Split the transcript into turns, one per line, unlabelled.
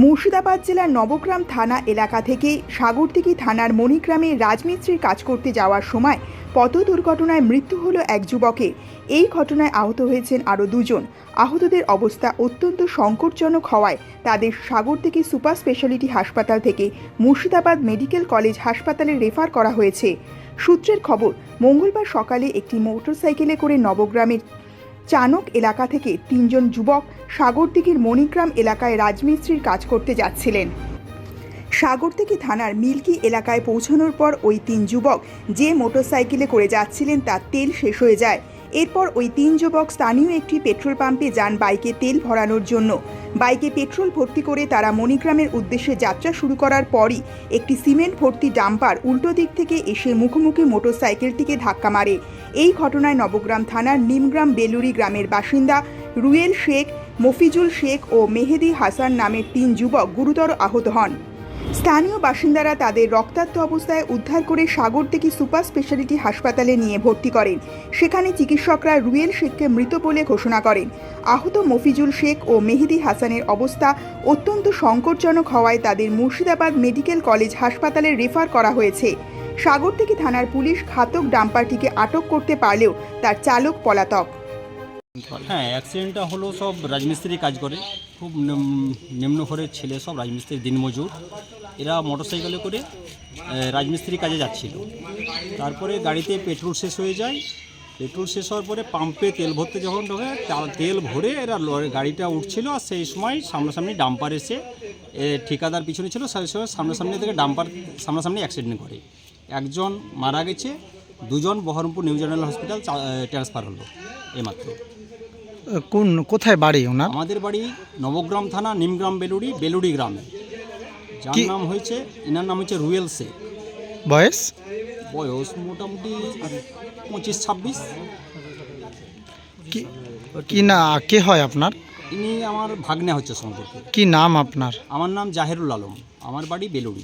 মুর্শিদাবাদ জেলার নবগ্রাম থানা এলাকা থেকে সাগরদিঘি থানার মণিগ্রামে রাজমিস্ত্রির কাজ করতে যাওয়ার সময় পথ দুর্ঘটনায় মৃত্যু হলো এক যুবকের। এই ঘটনায় আহত হয়েছেন আরও দুজন। আহতদের অবস্থা অত্যন্ত সংকটজনক হওয়ায় তাদের সাগরদিঘি সুপার স্পেশালিটি হাসপাতাল থেকে মুর্শিদাবাদ মেডিকেল কলেজ হাসপাতালে রেফার করা হয়েছে। সূত্রের খবর, মঙ্গলবার সকালে একটি মোটরসাইকেলে করে নবগ্রামের চানক এলাকা থেকে তিনজন যুবক সাগরদিঘির মণিগ্রাম এলাকায় রাজমিস্ত্রির কাজ করতে যাচ্ছিলেন। সাগরদিঘি থানার মিল্কি এলাকায় পৌঁছানোর পর ওই তিন যুবক যে মোটরসাইকেলে করে যাচ্ছিলেন তার তেল শেষ হয়ে যায়। এরপর ওই তিন যুবক স্থানীয় একটি পেট্রোল পাম্পে যান বাইকে তেল ভরানোর জন্য। বাইকে পেট্রোল ভর্তি করে তারা মণিগ্রামের উদ্দেশ্যে যাত্রা শুরু করার পরই একটি সিমেন্ট ভর্তি ডাম্পার উল্টো দিক থেকে এসে মুখোমুখি মোটরসাইকেলটিকে ধাক্কা মারে। এই ঘটনায় নবগ্রাম থানার নিমগ্রাম বেলুরি গ্রামের বাসিন্দা রুয়েল শেখ মফিজুল শেখ ও মেহেদি হাসান নামের তিন যুবক গুরুতর আহত হন। স্থানীয় বাসিন্দারা তাদের রক্তাক্ত অবস্থায় উদ্ধার করে সাগরদিঘি সুপার স্পেশালিটি হাসপাতালে নিয়ে ভর্তি করেন। সেখানে চিকিৎসকরা রুয়েল শেখকে মৃত বলে ঘোষণা করেন। আহত মফিজুল শেখ ও মেহেদি হাসানের অবস্থা অত্যন্ত সংকটজনক হওয়ায় তাদের মুর্শিদাবাদ মেডিকেল কলেজ হাসপাতালে রেফার করা হয়েছে। সাগরদিঘি থানার পুলিশ ঘাতক ডাম্পারটিকে আটক করতে পারলেও তার চালক পলাতক।
হ্যাঁ অ্যাক্সিডেন্টটা হলো সব রাজমিস্ত্রি কাজ করে। খুব নিম- নিম্ন ঘরের ছেলে সব রাজমিস্ত্রির দিনমজুর। এরা মোটরসাইকেলে করে রাজমিস্ত্রি কাজে যাচ্ছিল। তারপরে গাড়িতে পেট্রোল শেষ হয়ে যায়। পেট্রোল শেষ হওয়ার পরে পাম্পে তেল ভরতে যখন ঢোকে তেল ভরে এরা গাড়িটা উঠছিল আর সেই সময় সামনাসামনি ডাম্পার এসে ঠিকাদার পিছনে ছিল। সেই সময় সামনাসামনি থেকে ডাম্পার সামনাসামনি অ্যাক্সিডেন্ট করে একজন মারা গেছে দুজন Baharampur new general hospital transfer হলো এইমাত্র।
কোন কোথায় বাড়ি ওনার?
আমাদের বাড়ি নবগ্রাম থানা নিমগ্রাম বেলুড়ি বেলুড়ি গ্রামে। যার
কি-
নাম হয়েছে এনার নাম হচ্ছে রুয়েল শেখ।
বয়স?
বয়স মোটামুটি পঁচিশ ছাব্বিশ।
কি কি না কে হয় আপনার?
ইনি আমার ভাগ্নে হচ্ছে সম্পর্কে।
কি নাম আপনার?
আমার নাম জাহেরুল আলম। আমার বাড়ি বেলুড়ি।